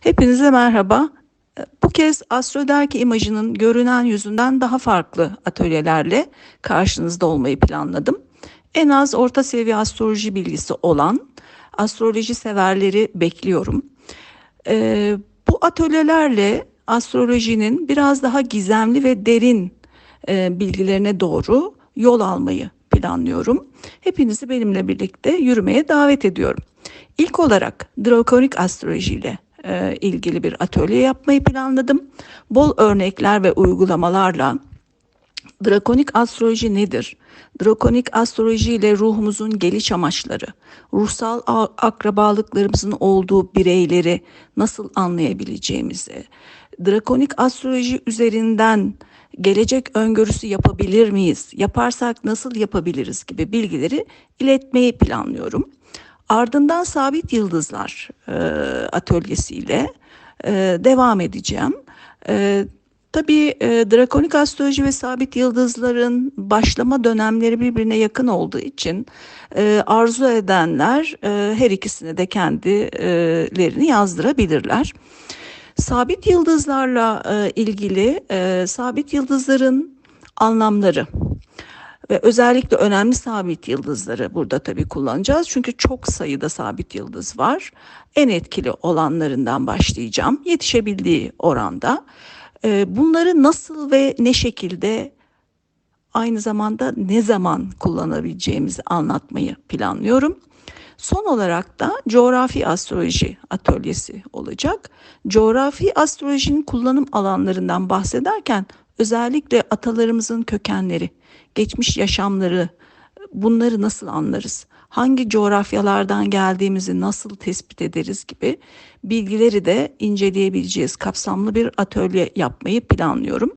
Hepinize merhaba. Bu kez Astroderki imajının görünen yüzünden daha farklı atölyelerle karşınızda olmayı planladım. En az orta seviye astroloji bilgisi olan astroloji severleri bekliyorum. Ee, bu atölyelerle astrolojinin biraz daha gizemli ve derin e, bilgilerine doğru yol almayı planlıyorum. Hepinizi benimle birlikte yürümeye davet ediyorum. İlk olarak drakonik astroloji ile e, ilgili bir atölye yapmayı planladım. Bol örnekler ve uygulamalarla Drakonik astroloji nedir? Drakonik astroloji ile ruhumuzun geliş amaçları, ruhsal akrabalıklarımızın olduğu bireyleri nasıl anlayabileceğimizi, drakonik astroloji üzerinden gelecek öngörüsü yapabilir miyiz? Yaparsak nasıl yapabiliriz gibi bilgileri iletmeyi planlıyorum. Ardından sabit yıldızlar e, atölyesiyle e, devam edeceğim. E, tabii e, drakonik astroloji ve sabit yıldızların başlama dönemleri birbirine yakın olduğu için e, arzu edenler e, her ikisine de kendilerini yazdırabilirler. Sabit yıldızlarla e, ilgili e, sabit yıldızların anlamları ve özellikle önemli sabit yıldızları burada tabii kullanacağız. Çünkü çok sayıda sabit yıldız var. En etkili olanlarından başlayacağım. Yetişebildiği oranda. Ee, bunları nasıl ve ne şekilde aynı zamanda ne zaman kullanabileceğimizi anlatmayı planlıyorum. Son olarak da coğrafi astroloji atölyesi olacak. Coğrafi astrolojinin kullanım alanlarından bahsederken özellikle atalarımızın kökenleri, geçmiş yaşamları, bunları nasıl anlarız? Hangi coğrafyalardan geldiğimizi nasıl tespit ederiz gibi bilgileri de inceleyebileceğiz. Kapsamlı bir atölye yapmayı planlıyorum.